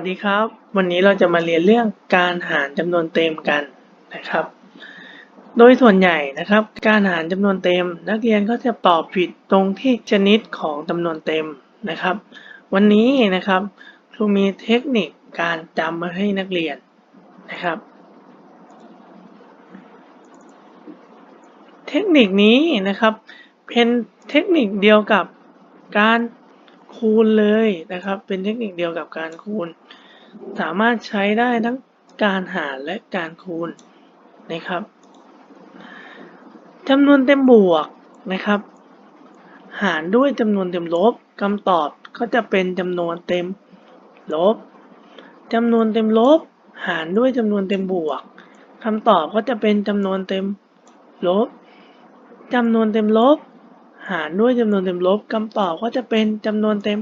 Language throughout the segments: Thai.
วัสดีครับ วันนี้เราจะมาเรียนเรื่องการหารจำนวนเต็มกันนะครับ โดยส่วนใหญ่นะครับ การหารจำนวนเต็ม นักเรียนก็จะตอบผิดตรงที่ชนิดของจำนวนเต็มนะครับ วันนี้นะครับครูมีเทคนิคการจำมาให้นักเรียนนะครับ เทคนิคนี้นะครับเป็นเทคนิคเดียวกับการ คูณเลยนะครับ เป็นเทคนิคเดียวกับการคูณ สามารถใช้ได้ทั้งการหารและการคูณนะครับจำนวนเต็มบวกนะครับ หารด้วยจำนวนเต็มลบคำตอบก็จะเป็นจำนวนเต็มลบจำนวนเต็มลบ หารด้วยจำนวนเต็มบวกคำตอบก็จะเป็นจำนวนเต็มลบจำนวนเต็มลบ หารด้วยจำนวนเต็มลบคำตอบก็จะเป็นจำนวนเต็ม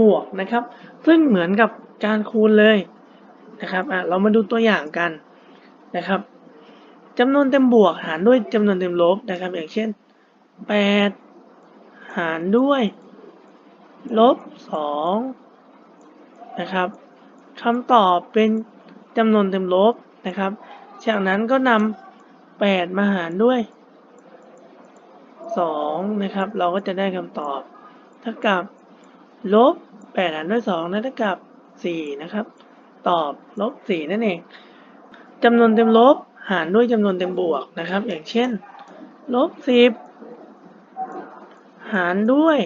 บวกนะครับ ซึ่งเหมือนกับการคูณเลยนะครับอะเรามาดูตัวอย่างกันนะครับจำนวนเต็มบวกหารด้วยจำนวนเต็มลบนะครับ อย่างเช่น 8 หารด้วยลบ2นะครับคำตอบเป็นจำนวนเต็มลบนะครับ จากนั้นก็นำ8มาหารด้วย 2นะครับ เราก็จะได้คำตอบเท่ากับลบ8หารด้วย2นั่นเท่ากับ4นะครับ ตอบลบ4นั่นเองจำนวนเต็มลบหารด้วยจำนวนเต็มบวกนะครับ อย่างเช่นลบ10 หารด้วย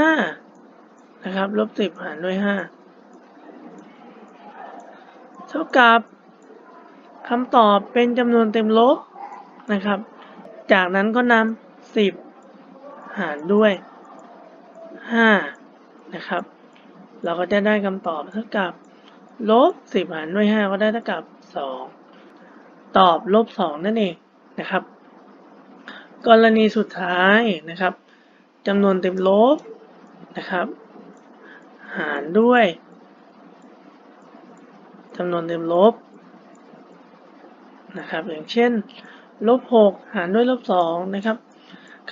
5นะครับลบ10 หารด้วย 5 เท่ากับคำตอบเป็นจำนวนเต็มลบนะครับ จากนั้นก็นำ10หารด้วย5นะครับ เราก็จะได้คำตอบเท่ากับลบ10หารด้วย5ก็ได้เท่ากับ2ตอบลบ2นั่นเองนะครับ กรณีสุดท้ายนะครับจำนวนเต็มลบนะครับ หารด้วยจำนวนเต็มลบนะครับ อย่างเช่น ลบ6หารด้วยลบ2นะครับ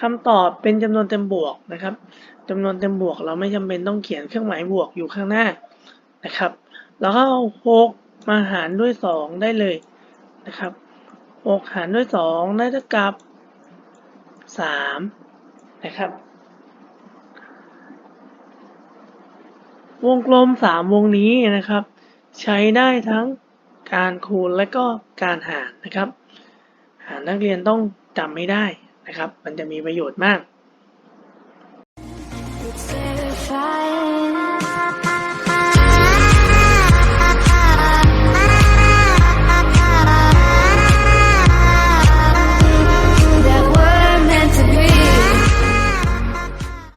คำตอบเป็นจำนวนเต็มบวกนะครับจำนวนเต็มบวกเราไม่จำเป็นต้องเขียนเครื่องหมายบวกอยู่ข้างหน้านะครับ แล้วก็เอา6มาหารด้วย2ได้เลยนะครับ6หารด้วย2ได้เท่ากับ3นะครับ วงกลม3วงนี้นะครับ ใช้ได้ทั้งการคูณและก็การหารนะครับ นักเรียนต้องจำไม่ได้นะครับ มันจะมีประโยชน์มาก